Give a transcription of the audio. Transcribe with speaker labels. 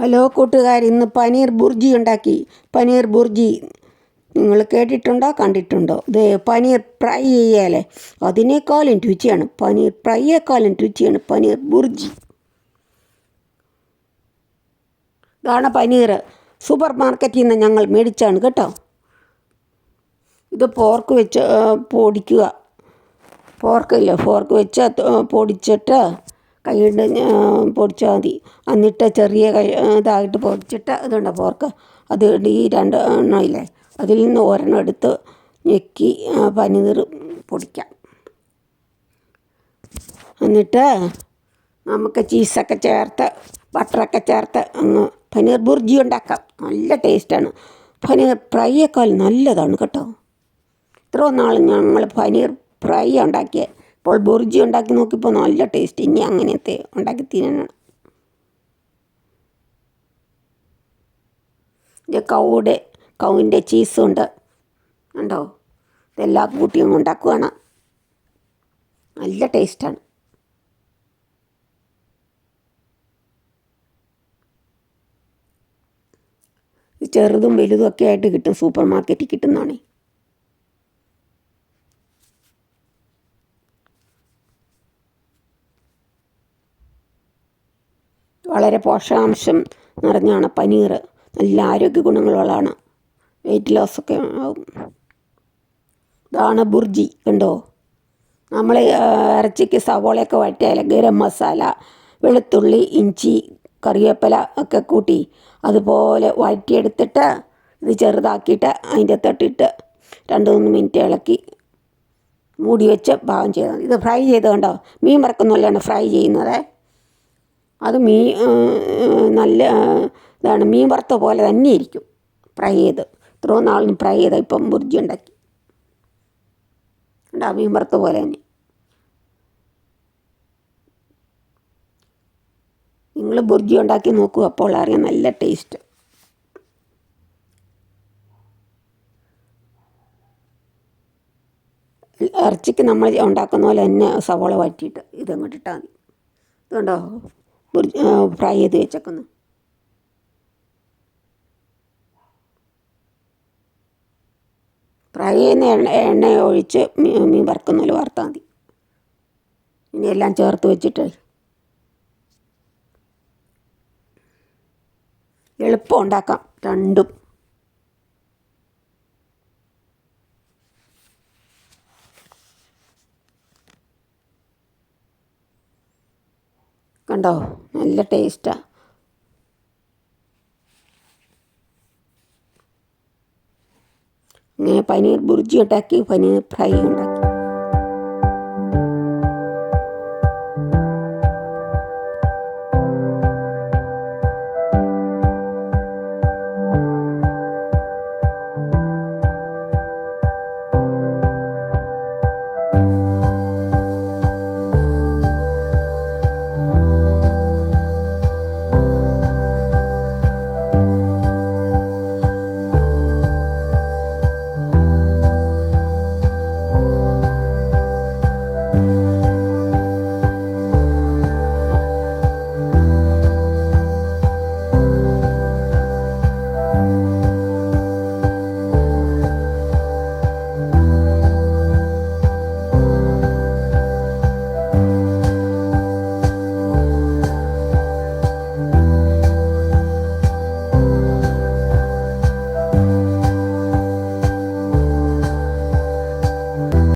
Speaker 1: Hello കൂട്ടുകാർ ഇന്ന് പനീർ ബുർജി ഉണ്ടാക്കി. പനീർ ബുർജി നിങ്ങൾ കേട്ടിട്ടുണ്ടോ? കണ്ടിട്ടുണ്ടോ? ഇത് പനീർ ഫ്രൈ ചെയ്യാലേ അതിനേക്കാളും രുചിയാണ്. പനീർ ഫ്രൈയേക്കാളും രുചിയാണ് പനീർ ബുർജി. ഇതാണ് പനീർ. സൂപ്പർ മാർക്കറ്റിൽ നിന്ന് ഞങ്ങൾ മേടിച്ചാണ് കേട്ടോ. ഇത് പോർക്ക് വെച്ച് പൊടിക്കുക. ഫോർക്കില്ല പോർക്ക് വെച്ച് പൊടിച്ചിട്ട് കൈകൊണ്ട് പൊടിച്ചാൽ മതി. എന്നിട്ട് ചെറിയ കൈ ഇതായിട്ട് പൊടിച്ചിട്ട് ഇതുണ്ട് പോർക്ക്? അത് ഈ രണ്ട് എണ്ണം ഇല്ലേ? അതിൽ നിന്ന് ഒരെണ്ണം എടുത്ത് ഞെക്കി പനിനീർ പൊടിക്കാം. എന്നിട്ട് നമുക്ക് ചീസൊക്കെ ചേർത്ത് ബട്ടറൊക്കെ ചേർത്ത് അങ്ങ് പനീർ ബുർജി ഉണ്ടാക്കാം. നല്ല ടേസ്റ്റാണ്. പനീർ ഫ്രൈയേക്കാൾ നല്ലതാണ് കേട്ടോ. ഇത്രയും നാൾ ഞങ്ങൾ പനീർ ഫ്രൈ ഉണ്ടാക്കിയത് ഇപ്പോൾ ബുർജി ഉണ്ടാക്കി നോക്കിയപ്പോൾ നല്ല ടേസ്റ്റ്. ഇനി അങ്ങനത്തെ ഉണ്ടാക്കി തിന്നണം. ഇത് കൗടെ കൗവിന്റെ ചീസും ഉണ്ട്. ഇതെല്ലാ കൂട്ടിയും ഉണ്ടാക്കുകയാണ് നല്ല ടേസ്റ്റാണ്. ചെറുതും വലുതും ഒക്കെ ആയിട്ട് കിട്ടും സൂപ്പർ മാർക്കറ്റിൽ കിട്ടുന്നതാണ്. വളരെ പോഷകാംശം നിറഞ്ഞാണ് പനീർ. നല്ല ആരോഗ്യ ഗുണങ്ങളുള്ളതാണ്. വെയിറ്റ് ലോസൊക്കെ ആവും. ഇതാണ് ബുർജി കണ്ടോ? നമ്മൾ ഇറച്ചിക്ക് സവോളയൊക്കെ വഴറ്റിയാൽ ഗരം മസാല വെളുത്തുള്ളി ഇഞ്ചി കറിവേപ്പില ഒക്കെ കൂട്ടി അതുപോലെ വഴറ്റിയെടുത്തിട്ട് ഇത് ചെറുതാക്കിയിട്ട് അതിന്റെ തട്ടിട്ട് രണ്ട് മൂന്ന് മിനിറ്റ് ഇളക്കി മൂടി വെച്ച് പാകം മതി. ഇത് ഫ്രൈ ചെയ്ത് കണ്ടോ? മീൻ വറക്കുന്ന പോലെയാണ് ഫ്രൈ ചെയ്യുന്നത്. അത് മീൻ നല്ല ഇതാണ് മീൻ വറുത്ത പോലെ തന്നെ ഇരിക്കും ഫ്രൈ ചെയ്ത് ഇത്രയും നാളിന് ഫ്രൈ ചെയ്ത ഇപ്പം ബുർജി ഉണ്ടാക്കി. ഉണ്ടാ മീൻ വറുത്ത പോലെ തന്നെ. നിങ്ങൾ ബുർജി ഉണ്ടാക്കി നോക്കൂ അപ്പോൾ അറിയാം നല്ല ടേസ്റ്റ്. ഇറച്ചിക്ക് നമ്മൾ ഉണ്ടാക്കുന്ന പോലെ തന്നെ സവോള വഴറ്റിയിട്ട് ഇതങ്ങോട്ട് ഇട്ടാൽ മതി. ഇതുണ്ടോ? ഫ്രൈ ചെയ്ത് വെച്ചേക്കുന്നു. ഫ്രൈ ചെയ്യുന്ന എണ്ണ എണ്ണ ഒഴിച്ച് മീൻ മീൻ വറുക്കുന്ന പോലെ വറുത്താൽ മതി. ഇനി എല്ലാം ചേർത്ത് വെച്ചിട്ട് എളുപ്പം ഉണ്ടാക്കാം രണ്ടും. കണ്ടോ? നല്ല ടേസ്റ്റാണ് ഇങ്ങനെ പനീർ ബുർജി ഉണ്ടാക്കി പനീർ ഫ്രൈ ഉണ്ടാക്കി.